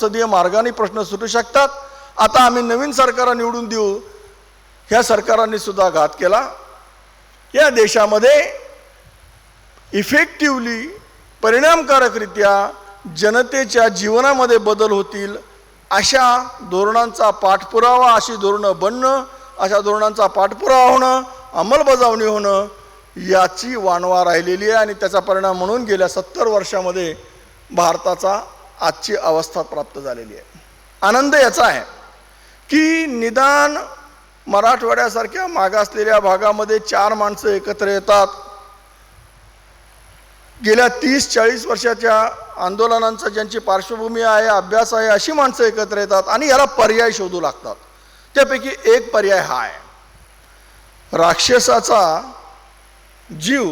संसदीय मार्गाने प्रश्न सुटू शकतात. आता आम्ही नवीन सरकार निवडून देऊ. ह्या सरकारांनी सुद्धा घात केला. या देशामध्ये इफेक्टिवली परिणामकारकरित्या जनतेच्या जीवनामध्ये बदल होतील अशा धोरणांचा पाठपुरावा अशी धोरणं बनणं अशा धोरणांचा पाठपुरावा होणं अंमलबजावणी होणं याची वानवा राहिलेली आहे आणि त्याचा परिणाम म्हणून गेल्या सत्तर वर्षामध्ये भारताचा आजची अवस्था प्राप्त झालेली आहे. आनंद याचा आहे की निदान मराठवाड्यासारख्या मागासलेल्या भागामध्ये चार माणसं एकत्र येतात. गेल्या तीस चाळीस वर्षाच्या आंदोलनांचा ज्यांची पार्श्वभूमी आहे अभ्यास आहे अशी माणसं एकत्र येतात आणि याला पर्याय शोधू लागतात. त्यापैकी एक पर्याय हा आहे. राक्षसाचा जीव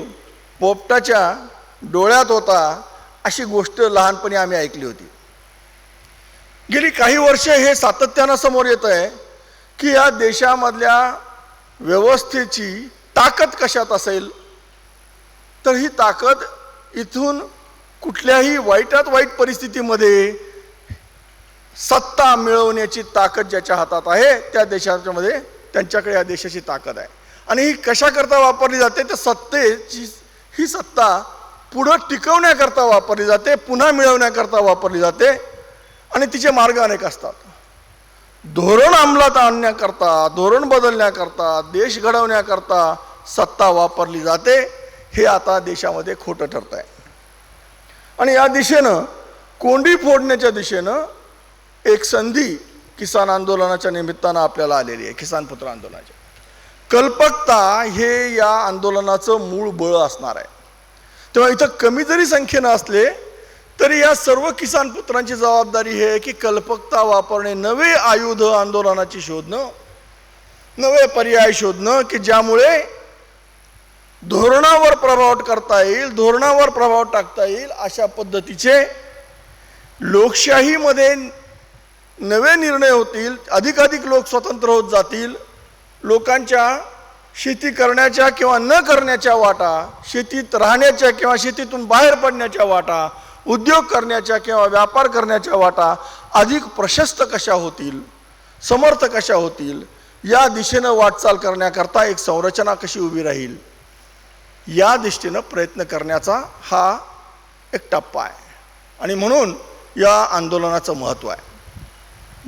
पोपटाच्या डोळ्यात होता अशी गोष्ट लहानपणी आम्ही ऐकली होती. गेली काही वर्ष हे सातत्यानं समोर येत आहे की या देशामधल्या व्यवस्थेची ताकद कशात असेल तर ही ताकद इथून कुठल्याही वाईटात वाईट परिस्थितीमध्ये सत्ता मिळवण्याची ताकद ज्याच्या हातात आहे त्या देशाच्यामध्ये त्यांच्याकडे या देशाची ताकद आहे. आणि ही कशाकरता वापरली जाते तर सत्तेची ही सत्ता पुढं टिकवण्याकरता वापरली जाते पुन्हा मिळवण्याकरता वापरली जाते आणि तिचे मार्ग अनेक असतात. धोरण अंमलात आणण्याकरता धोरण बदलण्याकरता देश घडवण्याकरता सत्ता वापरली जाते हे आता देशामध्ये खोटं ठरत आहे आणि या दिशेनं कोंडी फोडण्याच्या दिशेनं एक संधी किसान आंदोलनाच्या निमित्तानं आपल्याला आलेली आहे किसान पुत्र आंदोलनाच्या कल्पकता हे या आंदोलनाचं मूळ बळ असणार आहे. तेव्हा इथं कमी जरी संख्येनं असले तरी या सर्व किसान पुत्रांची जबाबदारी हे आहे की कल्पकता वापरणे नवे आयुध आंदोलनाची शोधणं नवे पर्याय शोधणं की ज्यामुळे धोरणावर प्रभाव करता येईल धोरणावर प्रभाव टाकता येईल अशा पद्धतीचे लोकशाहीमध्ये नवे निर्णय होतील अधिकाधिक लोक स्वतंत्र होत जातील लोकांच्या शेती करण्याच्या किंवा न करण्याच्या वाटा शेतीत राहण्याच्या किंवा शेतीतून बाहेर पडण्याच्या वाटा उद्योग करण्याच्या किंवा व्यापार करण्याच्या वाटा अधिक प्रशस्त कशा होतील समर्थ कशा होतील या दिशेनं वाटचाल करण्याकरता एक संरचना कशी उभी राहील या दृष्टीनं प्रयत्न करण्याचा हा एक टप्पा आहे. आणि म्हणून या आंदोलनाचं महत्त्व आहे.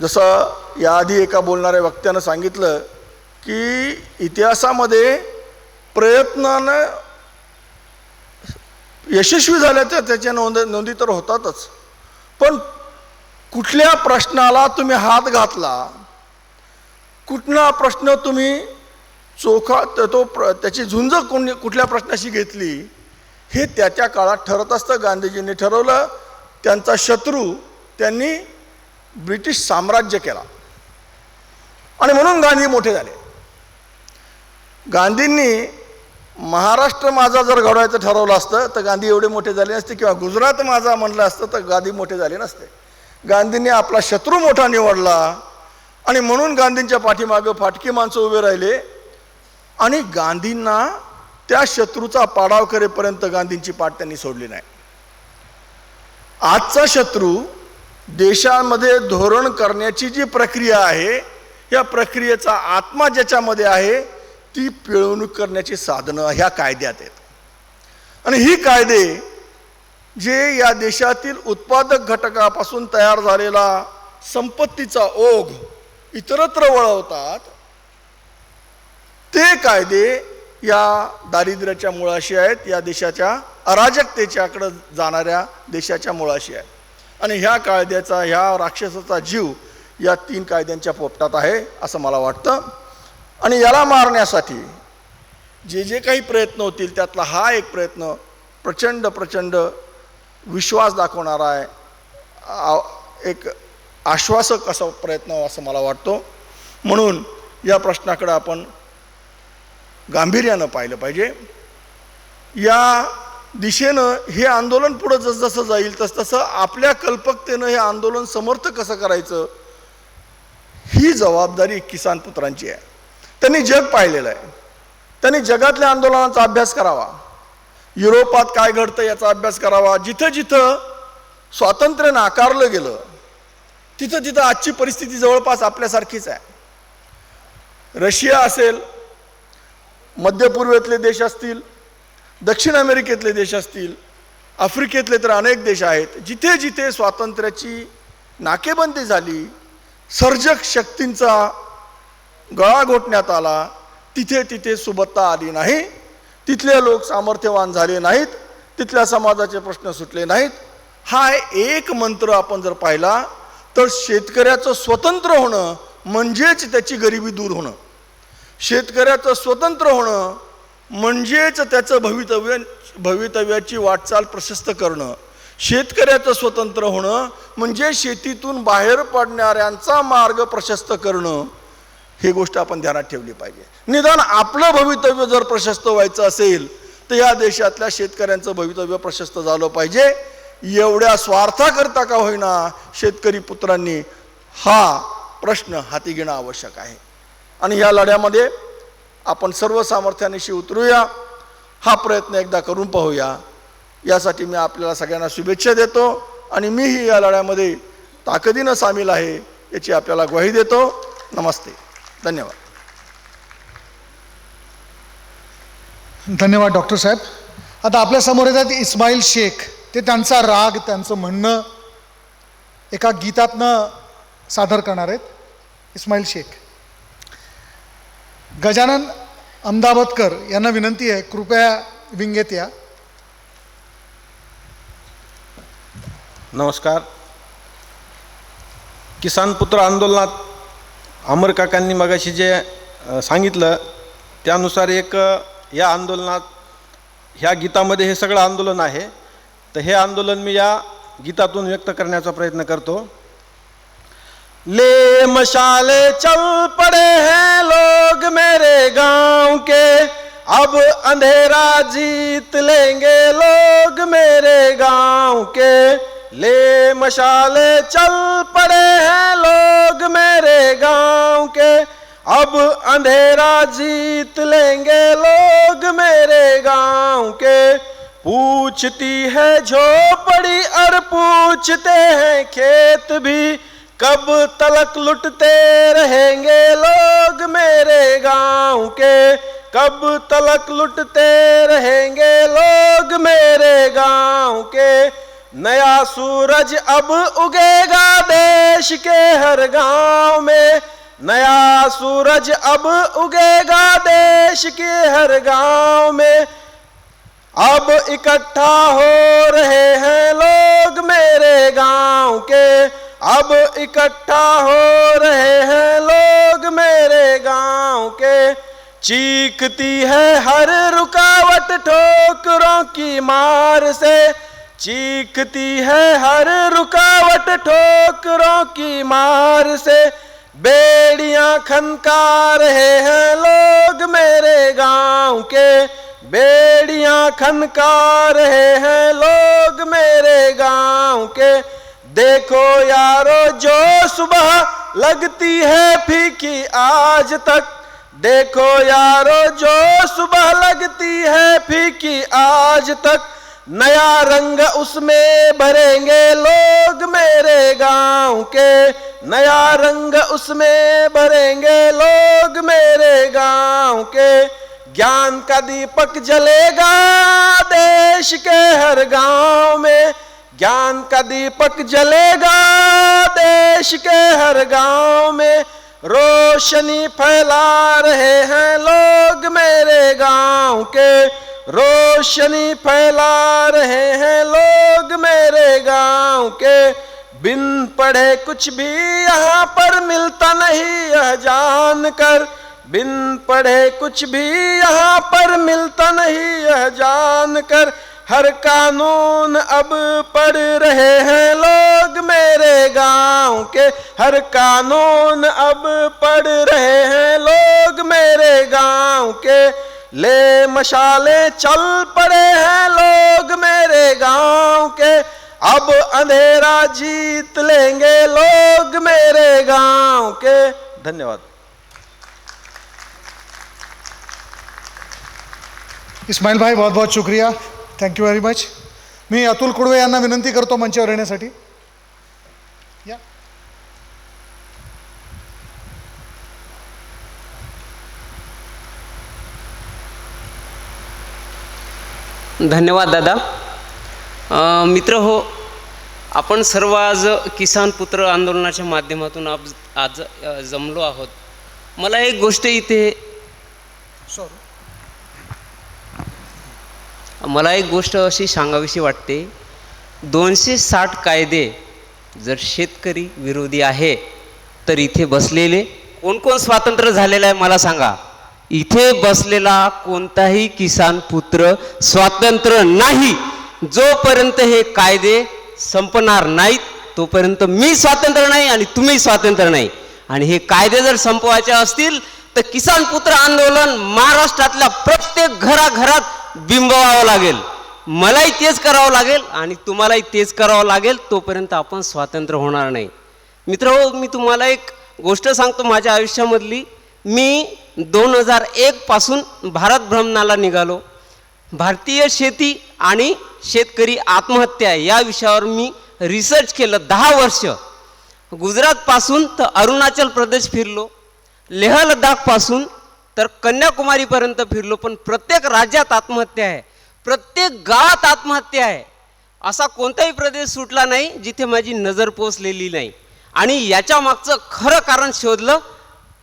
जसं याआधी एका बोलणाऱ्या वक्त्यानं सांगितलं की इतिहासामध्ये प्रयत्नानं यशस्वी झाल्याच्या त्याच्या नोंद नोंदी तर होतातच. पण कुठल्या प्रश्नाला तुम्ही हात घातला कुठला प्रश्न तुम्ही चोखा तो प्र त्याची झुंज कोणी कुठल्या प्रश्नाशी घेतली हे त्याच्या काळात ठरत असतं. गांधीजींनी ठरवलं त्यांचा शत्रू त्यांनी ब्रिटिश साम्राज्य केला. आणि म्हणून गांधी मोठे झाले. गांधींनी महाराष्ट्र माझा जर घडवायचं ठरवलं असतं तर गांधी एवढे मोठे झाले नसते किंवा गुजरात माझा म्हणलं असतं तर गांधी मोठे झाले नसते. गांधींनी आपला शत्रू मोठा निवडला आणि म्हणून गांधींच्या पाठीमागं फाटकी माणसं उभे राहिले आणि गांधींना त्या शत्रूचा पाडाव करेपर्यंत गांधींची पाठ त्यांनी सोडली नाही. आजचा शत्रू देशामध्ये धोरण करण्याची जी प्रक्रिया आहे या प्रक्रियेचा आत्मा ज्याच्यामध्ये आहे ती पिळवणूक करण्याची साधनं ह्या कायद्यात आहेत. आणि ही कायदे जे या देशातील उत्पादक घटकापासून तयार झालेला संपत्तीचा ओघ इतरत्र वळवतात ते कायदे या दारिद्र्याच्या मुळाशी आहेत या देशाच्या अराजकतेच्याकडं जाणाऱ्या देशाच्या मुळाशी आहेत. आणि ह्या कायद्याचा ह्या राक्षसाचा जीव या तीन कायद्यांच्या पोपटात आहे असं मला वाटतं. आणि याला मारण्यासाठी जे जे काही प्रयत्न होतील त्यातला हा एक प्रयत्न प्रचंड प्रचंड विश्वास दाखवणारा आहे. एक आश्वासक असा प्रयत्न असं मला वाटतो. म्हणून या प्रश्नाकडे आपण गांभीर्यानं पाहिलं पाहिजे. या दिशेनं हे आंदोलन पुढं जसजसं जाईल तसतसं आपल्या कल्पकतेनं हे आंदोलन समर्थ कसं करायचं ही जबाबदारी किसान पुत्रांची आहे. त्यांनी जग पाहिलेलं आहे. त्यांनी जगातल्या आंदोलनाचा अभ्यास करावा. युरोपात काय घडतं याचा अभ्यास करावा. जिथं जिथं स्वातंत्र्य नाकारलं गेलं तिथं तिथं आजची परिस्थिती जवळपास आपल्यासारखीच आहे. रशिया असेल मध्यपूर्वेतले देश असतील दक्षिण अमेरिकेतले देश असतील आफ्रिकेतले तर अनेक देश आहेत. जिथे जिथे स्वातंत्र्याची नाकेबंदी झाली सर्जक शक्तींचा गळा घोटण्यात आला तिथे तिथे सुबत्ता आली नाही तिथले लोक सामर्थ्यवान झाले नाहीत तिथल्या समाजाचे प्रश्न सुटले नाहीत. हा एक मंत्र आपण जर पाहिला तर शेतकऱ्याचं स्वतंत्र होणं म्हणजेच त्याची गरिबी दूर होणं. शेतकऱ्याचं स्वतंत्र होणं म्हणजेच त्याचं भवितव्य भवितव्याची वाटचाल प्रशस्त करणं. शेतकऱ्याचं स्वतंत्र होणं म्हणजे शेतीतून बाहेर पडणाऱ्यांचा मार्ग प्रशस्त करणं. ही गोष्ट आपण ध्यानात ठेवली पाहिजे. निदान आपलं भवितव्य जर प्रशस्त व्हायचं असेल तर या देशातल्या शेतकऱ्यांचं भवितव्य प्रशस्त झालं पाहिजे. एवढ्या स्वार्थाकरता का होईना शेतकरी पुत्रांनी हा प्रश्न हाती घेणं आवश्यक आहे. आणि या लढ्यामध्ये आपण सर्व सामर्थ्यानिशी उतरूया. हा प्रयत्न एकदा करून पाहूया. यासाठी मी आपल्याला सगळ्यांना शुभेच्छा देतो आणि मीही या लढ्यामध्ये ताकदीनं सामील आहे याची आपल्याला ग्वाही देतो. नमस्ते. धन्यवाद. धन्यवाद डॉक्टर साहेब. आता आपल्यासमोर येतात इस्माईल शेख. ते त्यांचा राग त्यांचं म्हणणं एका गीतातनं सादर करणार आहेत. इस्माईल शेख. गजानन अहमदाबादकर यांना विनंती आहे कृपया विंगेत या. नमस्कार. किसान पुत्र आंदोलनात अमर काकांनी मगाशी जे सांगितलं त्यानुसार एक या आंदोलनात ह्या गीतामध्ये हे सगळं आंदोलन आहे. तर हे आंदोलन मी या गीतातून व्यक्त करण्याचा प्रयत्न करतो. ले मशाले चल पड़े हैं लोग मेरे गांव के अब अंधेरा जीत लेंगे लोग मेरे गांव के। ले मशाले चल पड़े हैं लोग मेरे गाँव के। अब अंधेरा जीत लेंगे लोग मेरे गाँव के। पूछती है झोपड़ी और पूछते हैं खेत भी, कब तलक लुटते रहेंगे लोग मेरे गाँव के। कब तलक लुटते रहेंगे लोग मेरे गाँव के। नया सूरज अब उगेगा देश के हर गाँव में। नया सूरज अब उगेगा देश के हर गाँव में। अब इकट्ठा हो रहे हैं लोग मेरे गाँव के। अब इकट्ठा हो रहे हैं लोग मेरे गाँव के। चीखती है हर रुकावट ठोकरों की मार से। चीखती है हर रुकावट ठोकरों की मार से। बेड़ियाँ खनका रहे हैं लोग मेरे गाँव के। बेड़ियाँ खनका रहे हैं लोग मेरे गाँव के। देखो यारो जो सुबह लगती है फीकी आज तक। देखो यारो जो सुबह लगती है फीकी आज तक। नया रंग उसमें भरेंगे लोग मेरे गाँव के। नया रंग उसमें भरेंगे लोग मेरे गाँव के। ज्ञान का दीपक जलेगा देश के हर गाँव में। ज्ञान का दीपक जलेगा देश के हर गाँव में। रोशनी फैला रहे हैं लोग मेरे गाँव के। रोशनी फैला रहे हैं लोग मेरे गाँव के। बिन पढ़े कुछ भी यहाँ पर मिलता नहीं यह जान कर बिन पढ़े कुछ भी यहाँ पर मिलता नहीं यह जान कर हर कानून अब पढ़ रहे हैं लोग मेरे गाँव के। हर कानून अब पढ़ रहे हैं लोग मेरे गाँव के। ले मशाले चल पड़े हैं लोग मेरे गांव के। अब अंधेरा जीत लेंगे लोग मेरे गांव के। धन्यवाद। इस्माईल भाई बहुत बहुत शुक्रिया। थँक्यू व्हेरी मच मी अतुल कुडवे यांना विनंती करतो मंचावर येण्यासाठी. या. धन्यवाद दादा. मित्र हो आपण सर्व आज किसान पुत्र आंदोलनाच्या माध्यमातून आज आज जमलो आहोत. मला एक गोष्ट इथे मला एक गोष्ट अशी सांगावीशी वाटते. दोनशे साठ कायदे जर शेतकरी विरोधी आहे तर इथे बसलेले कोण कोण स्वातंत्र्य झालेलं आहे मला सांगा. इथे बसलेला कोणताही किसान पुत्र स्वातंत्र्य नाही. जोपर्यंत हे कायदे संपणार नाहीत तोपर्यंत मी स्वातंत्र्य नाही आणि तुम्ही स्वातंत्र्य नाही. आणि हे कायदे जर संपवायचे असतील तर किसान पुत्र आंदोलन महाराष्ट्रातल्या प्रत्येक घराघरात बिंबवावं लागेल. मलाही तेच करावं लागेल आणि तुम्हालाही तेच करावं लागेल तोपर्यंत आपण स्वातंत्र्य होणार नाही. मित्र हो मी तुम्हाला एक गोष्ट सांगतो माझ्या आयुष्यामधली. मी दोन हजार एक पासून भारत भ्रमणाला निघालो. भारतीय शेती आणि शेतकरी आत्महत्या या विषयावर मी रिसर्च केलं दहा वर्ष. गुजरातपासून तर अरुणाचल प्रदेश फिरलो. लेह लडाखपासून तर कन्याकुमारीपर्यंत फिरलो. पण प्रत्येक राज्यात आत्महत्या आहे. प्रत्येक गावात आत्महत्या आहे. असा कोणताही प्रदेश सुटला नाही जिथे माझी नजर पोचलेली नाही. आणि याच्या मागचं खरं कारण शोधलं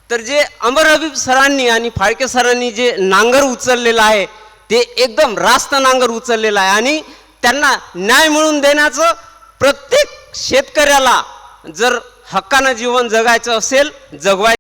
तर जे अमर हबीब सरांनी आणि फाळके सरांनी जे नांगर उचललेलं आहे ते एकदम रास्त नांगर उचललेलं आहे. आणि त्यांना न्याय मिळवून देण्याचं प्रत्येक शेतकऱ्याला जर हक्कानं जीवन जगायचं असेल जगवाय